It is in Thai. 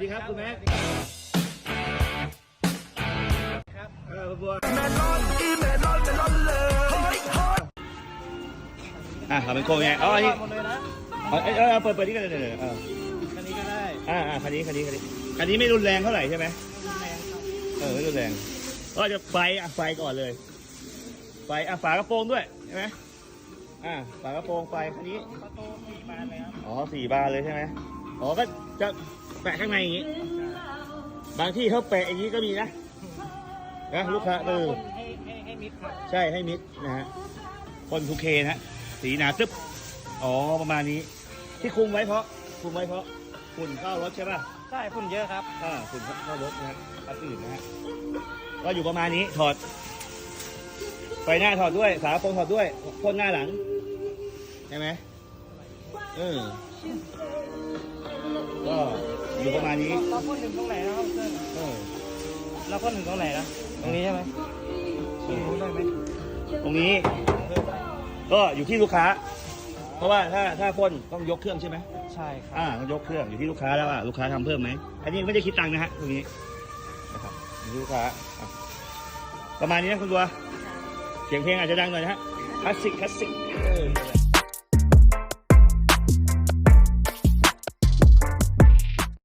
วัสดีครับคุณแม็กครับเออบัวอะทำเป็นโครงไงอ๋ออันนี้หมดเลยนะเอาเออเออเปิดเปิดนี่กันเลยเลยเออคันนี้ก็ได้อ่าอ่าคันนี้คันนี้คันนี้คันนี้ไม่รุนแรงเท่าไหร่ใช่ไหมแรงครับเออไม่รุนแรงก็จะไฟอะไฟก่อนเลยไฟอะฝากระโปรงด้วยใช่ไหมอ่าฝากระโปรงไฟคันนี้ประตูสี่บานเลยครับอ๋อสี่บานเลยใช่ไหม อ๋อก็จะแปะข้างในอย่างนี้ บางที่เขาแปะอย่างนี้ก็มีนะนะลูกค้าเออให้ให้ให้มิดครับใช่ให้มิดนะฮะคนทูเคนะฮะสีหนาตึ๊บอ๋อประมาณนี้ ที่คุมไว้เพราะคุมไว้เพราะฝุ่นเข้ารถใช่ป่ะใช่ฝุ่นเยอะครับอ่าฝุ่นเข้ารถนะฮะอันอื่นนะฮะก็อยู่ประมาณนี้ถอดไฟหน้าถอดด้วยฝากระโปรงถอดด้วยพ่นหน้าหลังใช่ไหม เออก็อยู่ประมาณนี้เราพ่นถึงตรงไหนนะครับเพื่อนเออเราพ่นถึงตรงไหนนะตรงนี้ใช่ไหมตรงนู้นได้ไหมตรงนี้ก็อยู่ที่ลูกค้า เพราะว่าถ้าถ้าพ่นต้องยกเครื่องใช่ไหมใช่ครับอ่าต้องยกเครื่องอยู่ที่ลูกค้าแล้วว่าลูกค้าทำเพิ่มไหมอันนี้ไม่ได้คิดตังค์นะฮะตรงนี้นะครับอยู่ที่ลูกค้าอะประมาณนี้นะคุณบัวเสียงเพลงอาจจะดังหน่อยนะฮะคลาสสิกคลาสสิกเออ